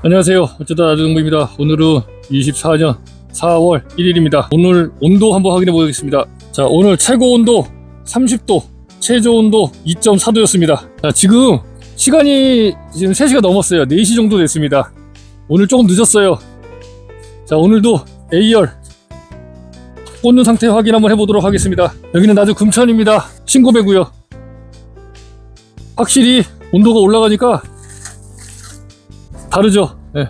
안녕하세요. 어쩌다 나주동부입니다. 오늘은 24년 4월 1일입니다. 오늘 온도 한번 확인해 보겠습니다. 자, 오늘 최고 온도 30도, 최저 온도 2.4도였습니다. 자, 지금 시간이 지금 3시가 넘었어요. 4시 정도 됐습니다. 오늘 조금 늦었어요. 자, 오늘도 A열 꽂는 상태 확인 한번 해보도록 하겠습니다. 여기는 나주 금천입니다. 신고배고요. 확실히 온도가 올라가니까 다르죠. 네.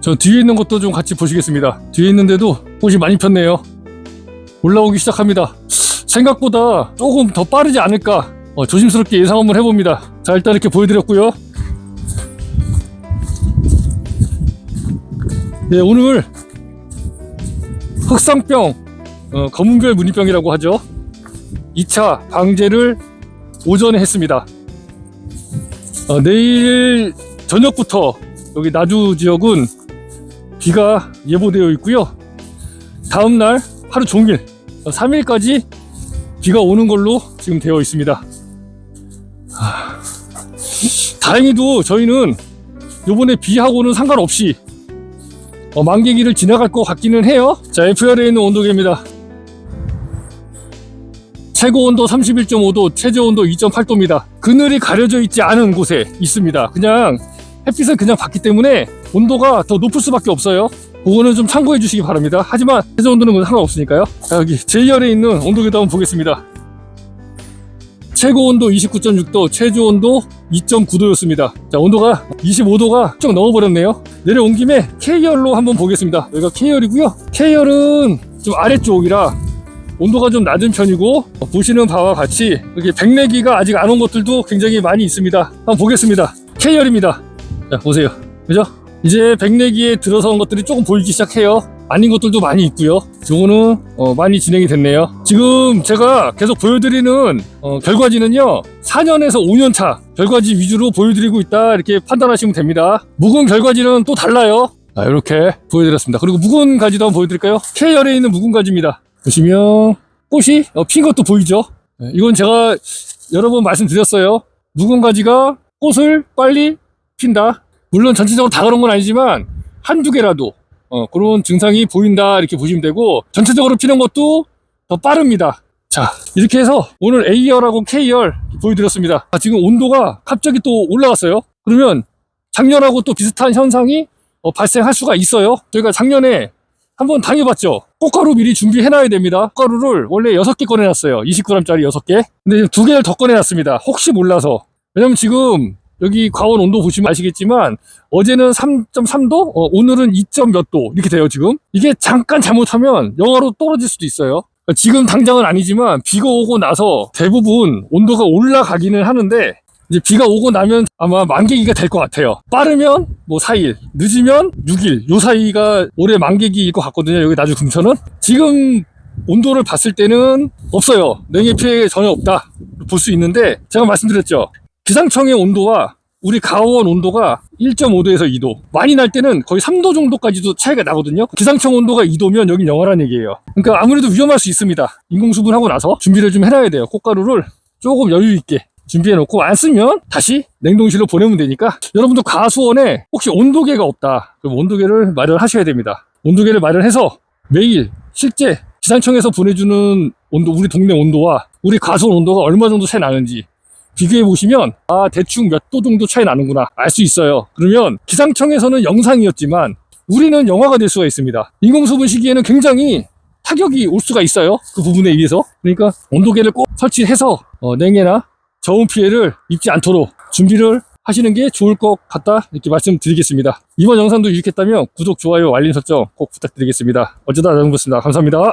저 뒤에 있는 것도 좀 같이 보시겠습니다. 뒤에 있는데도 꽃이 많이 폈네요. 올라오기 시작합니다. 생각보다 조금 더 빠르지 않을까 어, 조심스럽게 예상 한번 해봅니다. 자 일단 이렇게 보여드렸고요. 네 오늘 흑상병 어, 검은별 무늬병이라고 하죠. 2차 방제를 오전에 했습니다. 어, 내일 저녁부터 여기 나주 지역은 비가 예보되어 있고요. 다음 날 하루 종일 3일까지 비가 오는 걸로 지금 되어 있습니다. 아, 다행히도 저희는 요번에 비하고는 상관없이 어, 만개기를 지나갈 것 같기는 해요. 자, FR에 있는 온도계입니다. 최고 온도 31.5도, 최저 온도 2.8도입니다. 그늘이 가려져 있지 않은 곳에 있습니다. 그냥 햇빛은 그냥 받기 때문에 온도가 더 높을 수밖에 없어요. 그거는 좀 참고해 주시기 바랍니다. 하지만 최저 온도는 상관없으니까요. 자, 여기 J열에 있는 온도계도 한번 보겠습니다. 최고 온도 29.6도, 최저 온도 2.9도였습니다. 자, 온도가 25도가 쭉 넘어버렸네요. 내려온 김에 K열로 한번 보겠습니다. 여기가 K열이고요. K열은 좀 아래쪽이라 온도가 좀 낮은 편이고 어, 보시는 바와 같이 여기 백내기가 아직 안 온 것들도 굉장히 많이 있습니다. 한번 보겠습니다. K열입니다. 자, 보세요. 그죠? 이제 백내기에 들어선 것들이 조금 보이기 시작해요. 아닌 것들도 많이 있고요. 요거는 어, 많이 진행이 됐네요. 지금 제가 계속 보여드리는 어, 결과지는요. 4년에서 5년 차 결과지 위주로 보여드리고 있다 이렇게 판단하시면 됩니다. 묵은 결과지는 또 달라요. 아, 이렇게 보여드렸습니다. 그리고 묵은 가지도 한번 보여드릴까요? K열에 있는 묵은 가지입니다. 보시면 꽃이 어, 핀 것도 보이죠? 네, 이건 제가 여러 번 말씀드렸어요. 묵은 가지가 꽃을 빨리 핀다. 물론 전체적으로 다 그런 건 아니지만 한두 개라도 어, 그런 증상이 보인다 이렇게 보시면 되고 전체적으로 피는 것도 더 빠릅니다. 자 이렇게 해서 오늘 A열하고 K열 보여드렸습니다. 아, 지금 온도가 갑자기 또 올라갔어요. 그러면 작년하고 또 비슷한 현상이 어, 발생할 수가 있어요. 저희가 작년에 한번 당해봤죠. 꽃가루 미리 준비해놔야 됩니다. 꽃가루를 원래 6개 꺼내놨어요. 20g짜리 6개. 근데 지금 두 개를 더 꺼내놨습니다. 혹시 몰라서. 왜냐면 지금 여기 과원 온도 보시면 아시겠지만 어제는 3.3도, 어, 오늘은 2. 몇 도 이렇게 돼요 지금. 이게 잠깐 잘못하면 영하로 떨어질 수도 있어요. 지금 당장은 아니지만 비가 오고 나서 대부분 온도가 올라가기는 하는데 이제 비가 오고 나면 아마 만개기가 될 것 같아요. 빠르면 뭐 4일, 늦으면 6일. 요 사이가 올해 만개기일 것 같거든요. 여기 나주 금천은. 지금 온도를 봤을 때는 없어요. 냉해 피해 전혀 없다. 볼 수 있는데 제가 말씀드렸죠. 기상청의 온도와 우리 가원 온도가 1.5도에서 2도. 많이 날 때는 거의 3도 정도까지도 차이가 나거든요. 기상청 온도가 2도면 여긴 영하란 얘기예요. 그러니까 아무래도 위험할 수 있습니다. 인공수분하고 나서 준비를 좀 해놔야 돼요. 꽃가루를 조금 여유 있게 준비해 놓고 안 쓰면 다시 냉동실로 보내면 되니까 여러분도 가수원에 혹시 온도계가 없다. 그럼 온도계를 마련하셔야 됩니다. 온도계를 마련해서 매일 실제 기상청에서 보내주는 온도, 우리 동네 온도와 우리 가수원 온도가 얼마 정도 차이 나는지 비교해 보시면 아 대충 몇 도 정도 차이 나는구나 알 수 있어요. 그러면 기상청에서는 영상이었지만 우리는 영화가 될 수가 있습니다. 인공수분 시기에는 굉장히 타격이 올 수가 있어요. 그 부분에 의해서 그러니까 온도계를 꼭 설치해서 어, 냉해나 저온 피해를 입지 않도록 준비를 하시는 게 좋을 것 같다 이렇게 말씀드리겠습니다. 이번 영상도 유익했다면 구독, 좋아요, 알림 설정 꼭 부탁드리겠습니다. 어쩌다 나정보였습니다. 감사합니다.